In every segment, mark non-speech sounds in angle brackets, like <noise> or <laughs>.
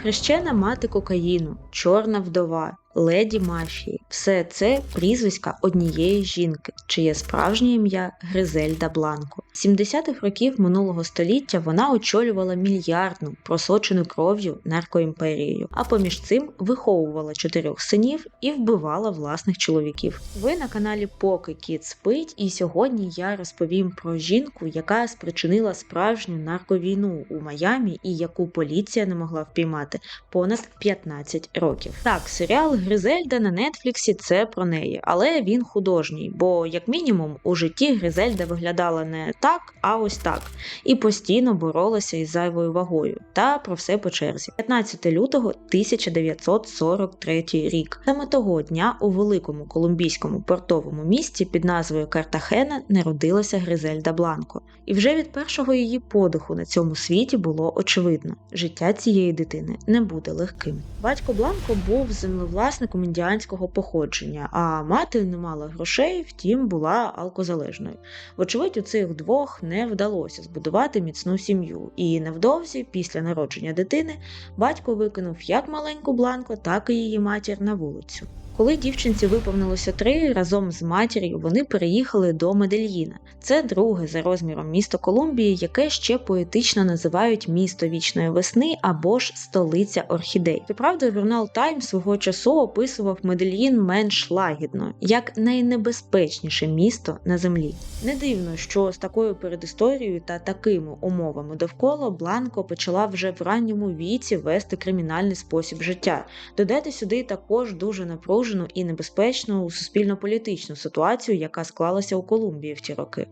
Хрещена мати кокаїну, чорна вдова, леді мафії все це прізвиська однієї жінки, чиє справжнє ім'я Гризельда Бланко. З 70-х років минулого століття вона очолювала мільярдну, просочену кров'ю наркоімперією, а поміж цим виховувала чотирьох синів і вбивала власних чоловіків. Ви на каналі Поки Кіт спить, і сьогодні я розповім про жінку, яка спричинила справжню нарковійну у Майамі і яку поліція не могла впіймати понад 15 років. Так, серіал Гризельда на Нетфліксі це про неї, але він художній, бо, як мінімум, у житті Гризельда виглядала не так, а ось так, і постійно боролася із зайвою вагою. Та про все по черзі. 15 лютого 1943 рік. Саме того дня у великому колумбійському портовому місті під назвою Картахена народилася Гризельда Бланко. І вже від першого її подиху на цьому світі було очевидно, життя цієї дитини не буде легким. Батько Бланко був землевласником індіанського походження, а мати не мала грошей, втім була алкозалежною. Вочевидь, у цих двох не вдалося збудувати міцну сім'ю, і невдовзі, після народження дитини, батько викинув як маленьку бланку, так і її матір на вулицю. Коли дівчинці виповнилося три, разом з матір'ю вони переїхали до Медельїна. Це друге за розміром місто Колумбії, яке ще поетично називають місто вічної весни або ж столиця орхідей. Щоправда, журнал Тайм свого часу описував Медельїн менш лагідно, як найнебезпечніше місто на землі. Не дивно, що з такою передісторією та такими умовами довкола Бланко почала вже в ранньому віці вести кримінальний спосіб життя. Додайте сюди також дуже напружену і небезпечну суспільно-політичну ситуацію, яка склалася у Колумбії в ті роки.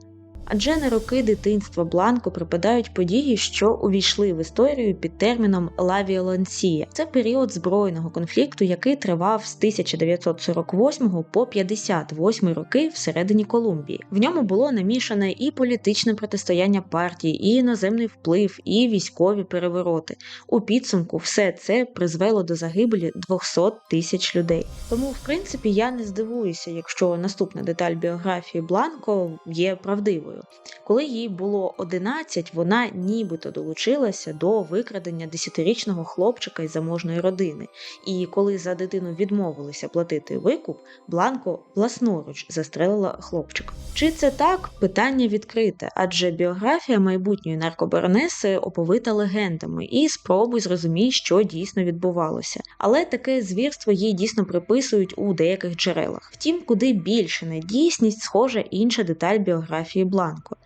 Адже на роки дитинства Бланко припадають події, що увійшли в історію під терміном Лавіолансія. Це період збройного конфлікту, який тривав з 1948 по 58 роки всередині Колумбії. В ньому було намішане і політичне протистояння партії, і іноземний вплив, і військові перевороти. У підсумку все це призвело до загибелі 200 тисяч людей. Тому, в принципі, я не здивуюся, якщо наступна деталь біографії Бланко є правдивою. Коли їй було 11, вона нібито долучилася до викрадення 10-річного хлопчика із заможної родини. І коли за дитину відмовилися платити викуп, Бланко власноруч застрелила хлопчика. Чи це так? Питання відкрите, адже біографія майбутньої наркобаронеси оповита легендами і спробуй зрозумій, що дійсно відбувалося. Але таке звірство їй дійсно приписують у деяких джерелах. Втім, куди більше на дійсність схожа інша деталь біографії Бланко.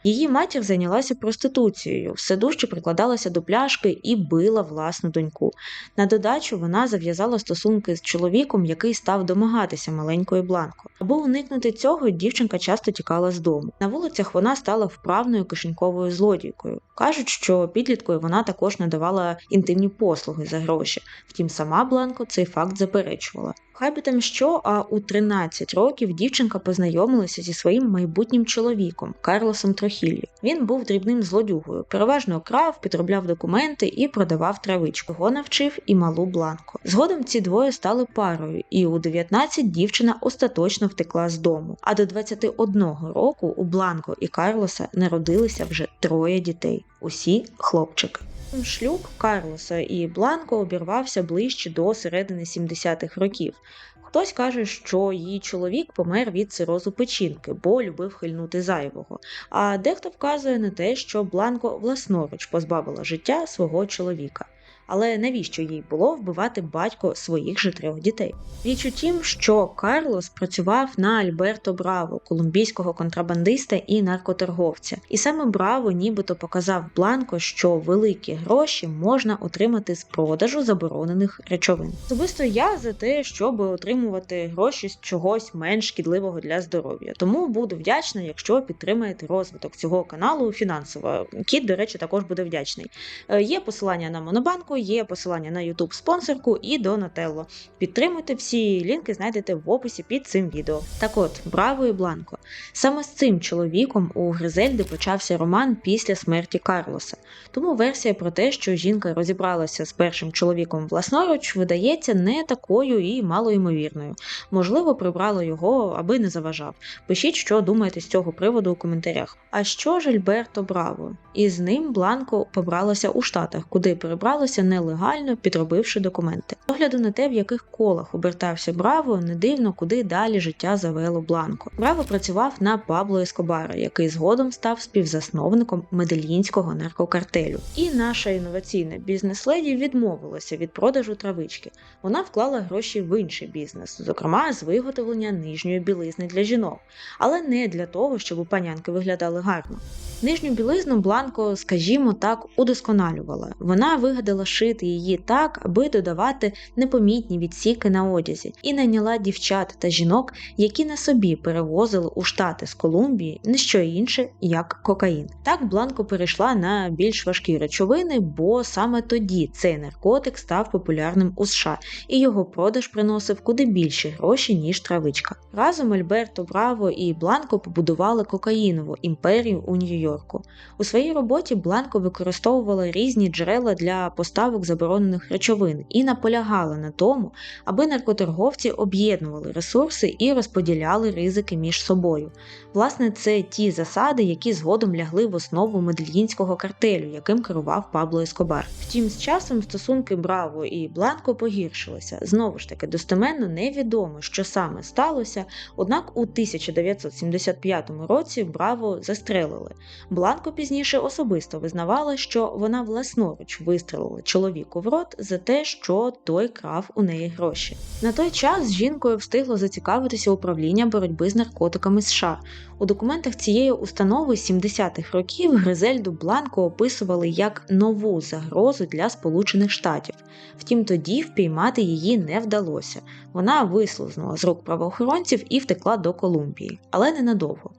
Її матір зайнялася проституцією, все дужче прикладалася до пляшки і била власну доньку. На додачу вона зав'язала стосунки з чоловіком, який став домагатися маленької Бланко. Аби уникнути цього, дівчинка часто тікала з дому. На вулицях вона стала вправною кишеньковою злодійкою. Кажуть, що підліткою вона також надавала інтимні послуги за гроші. Втім, сама Бланко цей факт заперечувала. Хай би там що, а у 13 років дівчинка познайомилася зі своїм майбутнім чоловіком Карлосом Трохіллі. Він був дрібним злодюгою, переважно крав, підробляв документи і продавав травичку. Його навчив і малу Бланко. Згодом ці двоє стали парою, і у 19 дівчина остаточно втекла з дому. А до 21 року у Бланко і Карлоса народилися вже троє дітей. Усі хлопчики. Шлюб Карлоса і Бланко обірвався ближче до середини 70-х років. Хтось каже, що її чоловік помер від цирозу печінки, бо любив хильнути зайвого. А дехто вказує на те, що Бланко власноруч позбавила життя свого чоловіка. Але навіщо їй було вбивати батько своїх же трьох дітей? Річ у тім, що Карлос працював на Альберто Браво, колумбійського контрабандиста і наркоторговця, і саме Браво нібито показав Бланко, що великі гроші можна отримати з продажу заборонених речовин. Особисто я за те, щоб отримувати гроші з чогось менш шкідливого для здоров'я. Тому буду вдячна, якщо підтримаєте розвиток цього каналу фінансово. Кіт, до речі, також буде вдячний. Е, Є посилання на Монобанку, є посилання на YouTube спонсорку і Донателло. Підтримуйте всі лінки, знайдете в описі під цим відео. Так от, браво і Бланко. Саме з цим чоловіком у Гризельди почався роман після смерті Карлоса. Тому версія про те, що жінка розібралася з першим чоловіком власноруч, видається не такою і малоймовірною. Можливо, прибрала його, аби не заважав. Пишіть, що думаєте з цього приводу у коментарях. А що ж Альберто Браво? І з ним Бланко побралася у Штатах, куди перебралася пересуватися нелегально, підробивши документи. З Огляду на те, в яких колах обертався Браво, не дивно, куди далі життя завело Бланко. Браво працював на Пабло Ескобара, який згодом став співзасновником медельїнського наркокартелю. І наша інноваційна бізнес-леді відмовилася від продажу травички. Вона вклала гроші в інший бізнес, зокрема з виготовлення нижньої білизни для жінок, але не для того, щоб у панянки виглядали гарно. Нижню білизну Бланко, скажімо так, удосконалювала. Вона вигадала шити її так, аби додавати непомітні відсіки на одязі, і найняла дівчат та жінок, які на собі перевозили у штати з Колумбії не що інше, як кокаїн. Так Бланко перейшла на більш важкі речовини, бо саме тоді цей наркотик став популярним у США, і його продаж приносив куди більші гроші, ніж травичка. Разом Альберто Браво і Бланко побудували кокаїнову імперію у Нью-Йорку. У своїй роботі Бланко використовувала різні джерела для поставок заборонених речовин і наполягала на тому, аби наркоторговці об'єднували ресурси і розподіляли ризики між собою. Власне, це ті засади, які згодом лягли в основу медельїнського картелю, яким керував Пабло Ескобар. Втім, з часом стосунки Браво і Бланко погіршилися. Знову ж таки, достеменно невідомо, що саме сталося, однак у 1975 році Браво застрелили. Бланко пізніше особисто визнавала, що вона власноруч вистрелила чоловіку в рот за те, що той крав у неї гроші. На той час з жінкою встигло зацікавитися управління боротьби з наркотиками США. У документах цієї установи 70-х років Гризельду Бланко описували як нову загрозу для Сполучених Штатів. Втім, тоді впіймати її не вдалося. Вона вислизнула з рук правоохоронців і втекла до Колумбії, але ненадовго.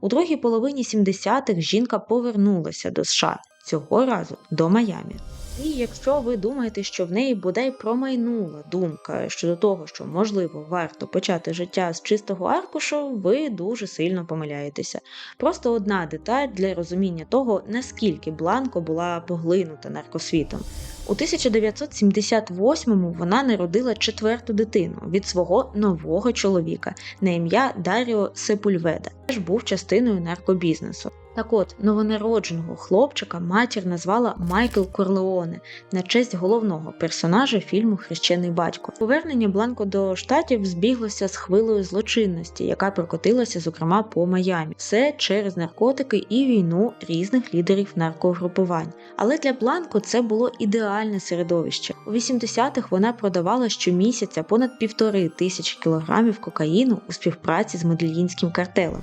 У другій половині 70-х жінка повернулася до США цього разу до Майамі. І якщо ви думаєте, що в неї бодай промайнула думка щодо того, що можливо варто почати життя з чистого аркушу, ви дуже сильно помиляєтеся. Просто одна деталь для розуміння того, наскільки Бланко була поглинута наркосвітом. У 1978-му вона народила четверту дитину від свого нового чоловіка на ім'я Даріо Сепульведа, теж був частиною наркобізнесу. Так от, новонародженого хлопчика матір назвала Майкл Корлеоне на честь головного персонажа фільму Хрещений батько. Повернення Бланко до штатів збіглося з хвилою злочинності, яка прокотилася, зокрема, по Майамі. Все через наркотики і війну різних лідерів наркогрупувань. Але для Бланко це було ідеальне середовище. У 80-х вона продавала щомісяця понад півтори тисячі кілограмів кокаїну у співпраці з медельїнським картелем.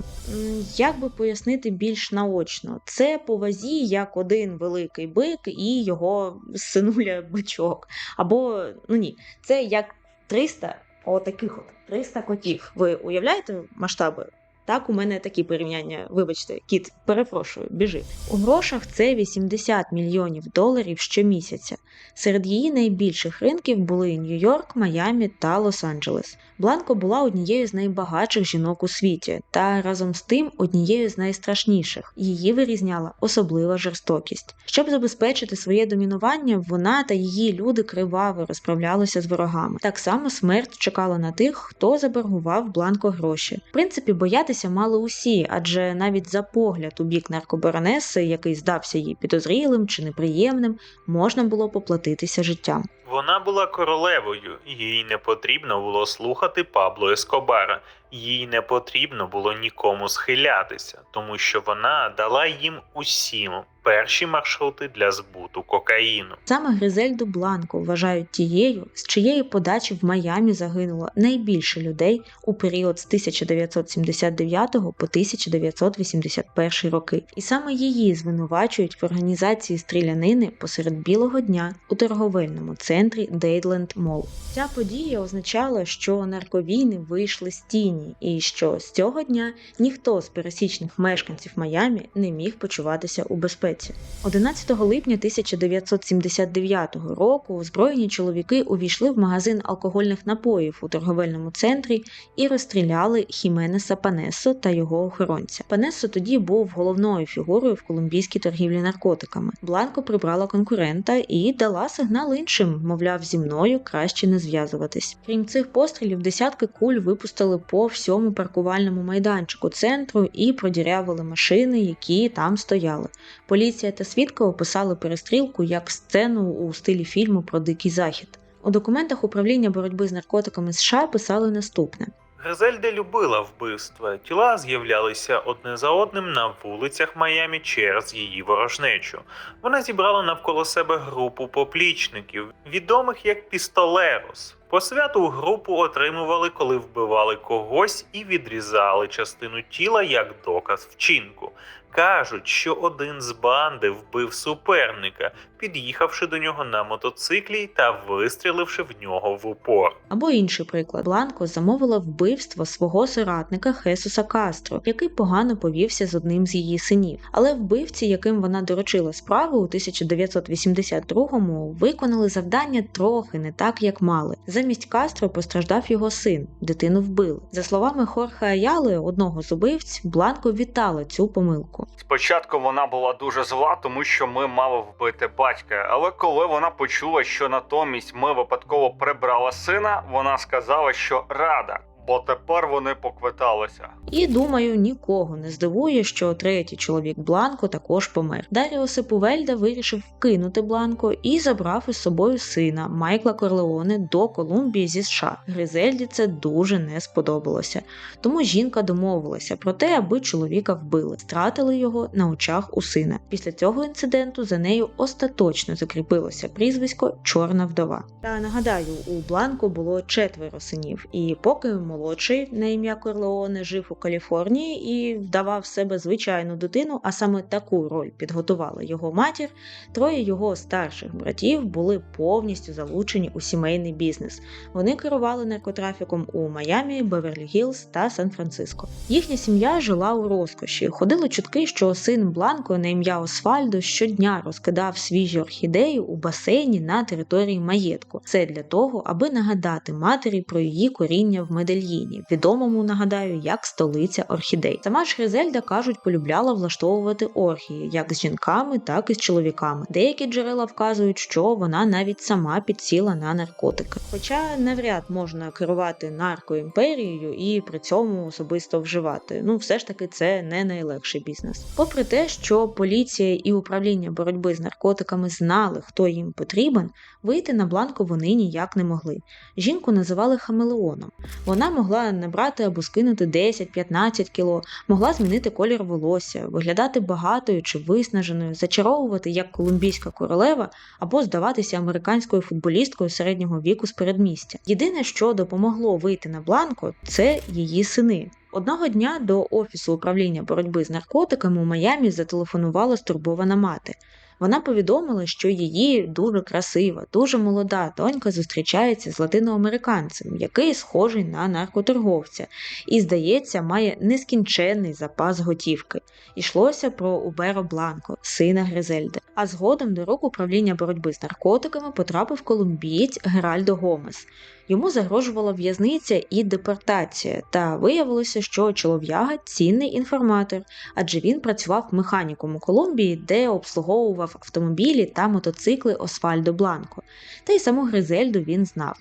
Як би пояснити більш наочно, це по вазі як один великий бик і його синуля <laughs> бичок. Або ну ні, це як 300 отаких от 300 котів. Ви уявляєте масштаби? Так, у мене такі порівняння, вибачте, кіт, перепрошую, біжи. У грошах це 80 мільйонів доларів щомісяця. Серед її найбільших ринків були Нью-Йорк, Майамі та Лос-Анджелес. Бланко була однією з найбагатших жінок у світі, та разом з тим однією з найстрашніших. Її вирізняла особлива жорстокість. Щоб забезпечити своє домінування, вона та її люди криваво розправлялися з ворогами. Так само смерть чекала на тих, хто заборгував Бланко гроші. В принципі, боятися мали усі, адже навіть за погляд у бік наркобаронеси, який здався їй підозрілим чи неприємним, можна було поплатитися життям. Вона була королевою, їй не потрібно було слухати Пабло Ескобара, їй не потрібно було нікому схилятися, тому що вона дала їм усім перші маршрути для збуту кокаїну. Саме Гризельду Бланко вважають тією, з чиєї подачі в Майамі загинуло найбільше людей у період з 1979 по 1981 роки, і саме її звинувачують в організації стрілянини посеред білого дня у торговельному центрі Дейдленд Мол. Ця подія означала, що нарковійни вийшли з тіні, і що з цього дня ніхто з пересічних мешканців Майамі не міг почуватися у безпеці. 11 липня 1979 року озброєні чоловіки увійшли в магазин алкогольних напоїв у торговельному центрі і розстріляли Хіменеса Панесо та його охоронця. Панесо тоді був головною фігурою в колумбійській торгівлі наркотиками. Бланко прибрала конкурента і дала сигнал іншим мовляв, зі мною краще не зв'язуватись. Крім цих пострілів, десятки куль випустили по всьому паркувальному майданчику центру і продірявили машини, які там стояли. Поліція та свідки описали перестрілку як сцену у стилі фільму про дикий захід. У документах управління боротьби з наркотиками США писали наступне: Гризельда любила вбивства. Тіла з'являлися одне за одним на вулицях Майамі через її ворожнечу. Вона зібрала навколо себе групу поплічників, відомих як пістолерос. Посвяту групу отримували, коли вбивали когось і відрізали частину тіла як доказ вчинку. Кажуть, що один з банди вбив суперника, під'їхавши до нього на мотоциклі та вистріливши в нього в упор. Або інший приклад: Бланко замовила вбивство свого соратника Хесуса Кастро, який погано повівся з одним з її синів. Але вбивці, яким вона доручила справу у 1982-му, виконали завдання трохи не так, як мали. Замість Кастро постраждав його син, дитину вбили. За словами Хорха Аяли, одного з убивць, Бланко вітала цю помилку. Спочатку вона була дуже зла, тому що ми мали вбити батька. Але коли вона почула, що натомість ми випадково прибрали сина, вона сказала, що рада, бо тепер вони поквиталися. І думаю, нікого не здивує, що третій чоловік Бланко також помер. Даріо Сепувельда вирішив вкинути Бланко і забрав із собою сина Майкла Корлеоне до Колумбії зі США. Гризельді це дуже не сподобалося. Тому жінка домовилася про те, аби чоловіка вбили, стратили його на очах у сина. Після цього інциденту за нею остаточно закріпилося прізвисько Чорна вдова. Та нагадаю, у Бланко було четверо синів, і поки молодший на ім'я Корлеоне жив у Каліфорнії і вдавав себе звичайну дитину, а саме таку роль підготувала його матір. Троє його старших братів були повністю залучені у сімейний бізнес. Вони керували наркотрафіком у Майамі, Беверлі-Гілз та Сан-Франциско. Їхня сім'я жила у розкоші. Ходили чутки, що син Бланко на ім'я Освальдо щодня розкидав свіжі орхідеї у басейні на території маєтку. Це для того, аби нагадати матері про її коріння в Медельїні, відомому нагадаю як столиця орхідей. Сама ж Гризельда кажуть, полюбляла влаштовувати оргії як з жінками, так і з чоловіками. Деякі джерела вказують, що вона навіть сама підсіла на наркотики. Хоча навряд можна керувати наркоімперією і при цьому особисто вживати. Ну, все ж таки, це не найлегший бізнес. Попри те, що поліція і управління боротьби з наркотиками знали, хто їм потрібен, вийти на бланку вони ніяк не могли. Жінку називали хамелеоном. Вона могла набрати або скинути 10-15 кіло, могла змінити колір волосся, виглядати багатою чи виснаженою, зачаровувати як колумбійська королева або здаватися американською футболісткою середнього віку з передмістя. Єдине, що допомогло вийти на бланко, це її сини. Одного дня до офісу управління боротьби з наркотиками у Майамі зателефонувала стурбована мати. Вона повідомила, що її дуже красива, дуже молода донька зустрічається з латиноамериканцем, який схожий на наркоторговця, і, здається, має нескінченний запас готівки. Ішлося про Уберо Бланко, сина Гризельди. А згодом до рук управління боротьби з наркотиками потрапив колумбієць Геральдо Гомес. Йому загрожувала в'язниця і депортація, та виявилося, що чолов'яга цінний інформатор, адже він працював механіком у Колумбії, де обслуговував автомобілі та мотоцикли Освальдо Бланко, та й саму Гризельду він знав.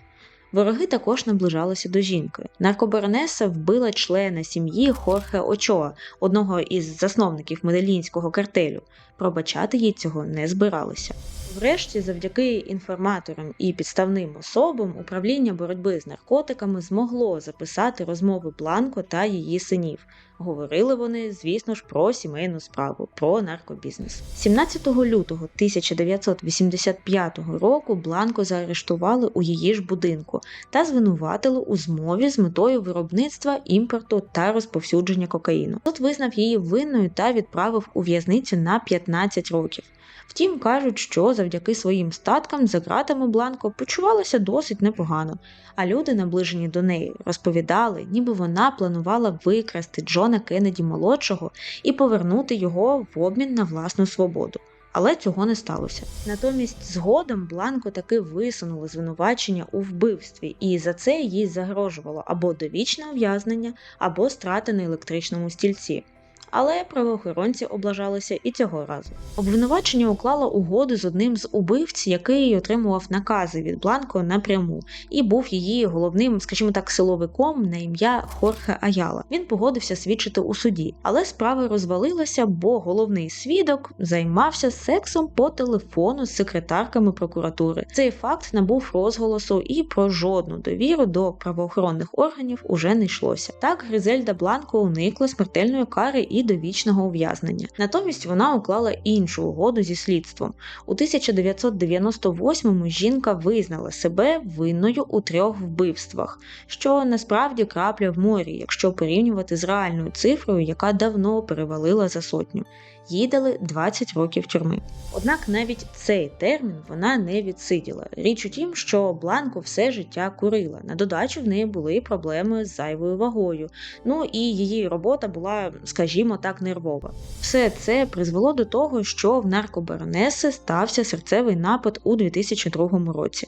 Вороги також наближалися до жінки. Наркобаронеса вбила члена сім'ї Хорхе Очоа, одного із засновників медельінського картелю. Пробачати їй цього не збиралися. Врешті, завдяки інформаторам і підставним особам, управління боротьби з наркотиками змогло записати розмови Бланко та її синів. Говорили вони, звісно ж, про сімейну справу, про наркобізнес. 17 лютого 1985 року Бланко заарештували у її ж будинку та звинуватили у змові з метою виробництва, імпорту та розповсюдження кокаїну. Тут визнав її винною та відправив у в'язницю на 15 років. Втім, кажуть, що завдяки своїм статкам за ґратами Бланко почувалася досить непогано, а люди, наближені до неї, розповідали, ніби вона планувала викрасти Джона Кеннеді молодшого і повернути його в обмін на власну свободу. Але цього не сталося. Натомість, згодом Бланко таки висунули звинувачення у вбивстві, і за це їй загрожувало або довічне ув'язнення, або страти на електричному стільці. Але правоохоронці облажалися і цього разу. Обвинувачення уклало угоду з одним з убивць, який отримував накази від Бланко напряму, і був її головним, скажімо так, силовиком на ім'я Хорхе Аяла. Він погодився свідчити у суді, але справа розвалилася, бо головний свідок займався сексом по телефону з секретарками прокуратури. Цей факт набув розголосу і про жодну довіру до правоохоронних органів уже не йшлося. Так Гризельда Бланко уникла смертельної кари і довічного ув'язнення. Натомість вона уклала іншу угоду зі слідством. У 1998-му жінка визнала себе винною у трьох вбивствах, що насправді крапля в морі, якщо порівнювати з реальною цифрою, яка давно перевалила за сотню. Їй дали 20 років тюрми. Однак навіть цей термін вона не відсиділа. Річ у тім, що Бланко все життя курила. На додачу в неї були проблеми з зайвою вагою. Ну і її робота була, скажімо так, нервова. Все це призвело до того, що в наркобаронеси стався серцевий напад у 2002 році.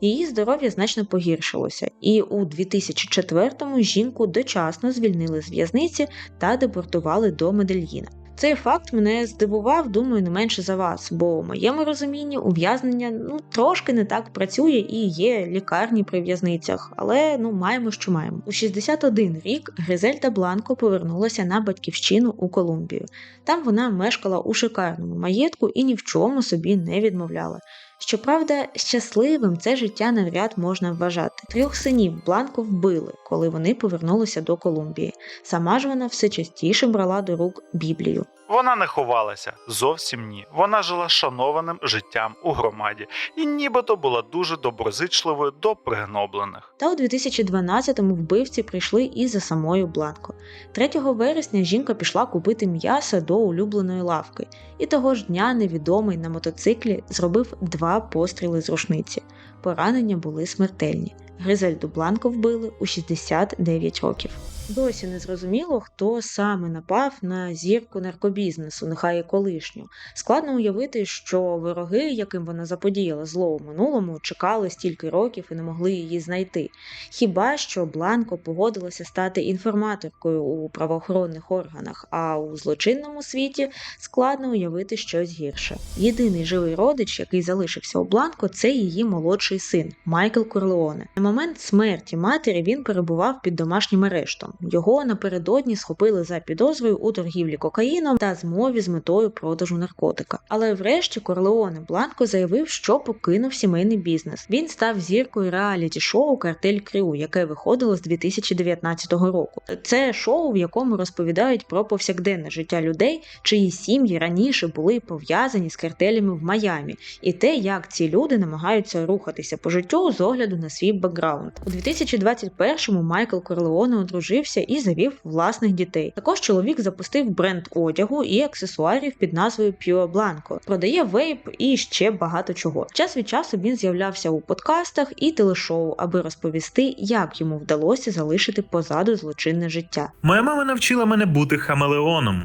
Її здоров'я значно погіршилося, і у 2004-му жінку дочасно звільнили з в'язниці та депортували до Медельїна. Цей факт мене здивував, думаю, не менше за вас, бо у моєму розумінні ув'язнення ну трошки не так працює і є лікарні при в'язницях, але ну маємо, що маємо. У 61 рік Гризельда Бланко повернулася на батьківщину у Колумбію. Там вона мешкала у шикарному маєтку і ні в чому собі не відмовляла. Щоправда, щасливим це життя навряд можна вважати. Трьох синів Бланко вбили, коли вони повернулися до Колумбії. Сама ж вона все частіше брала до рук Біблію. Вона не ховалася зовсім ні. Вона жила шанованим життям у громаді і нібито була дуже доброзичливою до пригноблених. Та у 2012-му вбивці прийшли і за самою Бланко. 3 вересня жінка пішла купити м'ясо до улюбленої лавки, і того ж дня невідомий на мотоциклі зробив два постріли з рушниці. Поранення були смертельні. Гризельду Бланко вбили у 69 років. Досі не зрозуміло, хто саме напав на зірку наркобізнесу, нехай і колишню. Складно уявити, що вороги, яким вона заподіяла зло у минулому, чекали стільки років і не могли її знайти. Хіба що Бланко погодилася стати інформаторкою у правоохоронних органах, а у злочинному світі складно уявити щось гірше. Єдиний живий родич, який залишився у Бланко, це її молодший син Майкл Корлеоне. Момент смерті матері він перебував під домашнім арештом. Його напередодні схопили за підозрою у торгівлі кокаїном та змові з метою продажу наркотика. Але врешті Корлеоне Бланко заявив, що покинув сімейний бізнес. Він став зіркою реаліті-шоу Картель Крю, яке виходило з 2019 року. Це шоу, в якому розповідають про повсякденне життя людей, чиї сім'ї раніше були пов'язані з картелями в Майамі, і те, як ці люди намагаються рухатися по життю з огляду на свій бекграунд. У 2021-му Майкл Корлеоне одружився і завів власних дітей. Також чоловік запустив бренд одягу і аксесуарів під назвою Pure Blanco. Продає вейп і ще багато чого. Час від часу він з'являвся у подкастах і телешоу, аби розповісти, як йому вдалося залишити позаду злочинне життя. Моя мама навчила мене бути хамелеоном.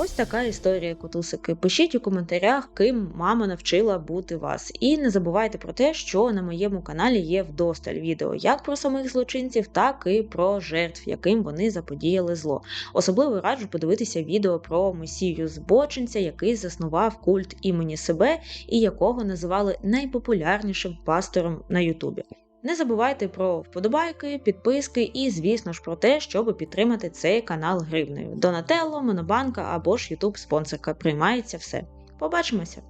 Ось така історія, котусики. Пишіть у коментарях, ким мама навчила бути вас. І не забувайте про те, що на моєму каналі є вдосталь відео як про самих злочинців, так і про жертв, яким вони заподіяли зло. Особливо раджу подивитися відео про месію збочинця, який заснував культ імені себе і якого називали найпопулярнішим пастором на Ютубі. Не забувайте про вподобайки, підписки і, звісно ж, про те, щоб підтримати цей канал гривнею. Донателло, Монобанка або ж Ютуб спонсорка. Приймається все. Побачимося!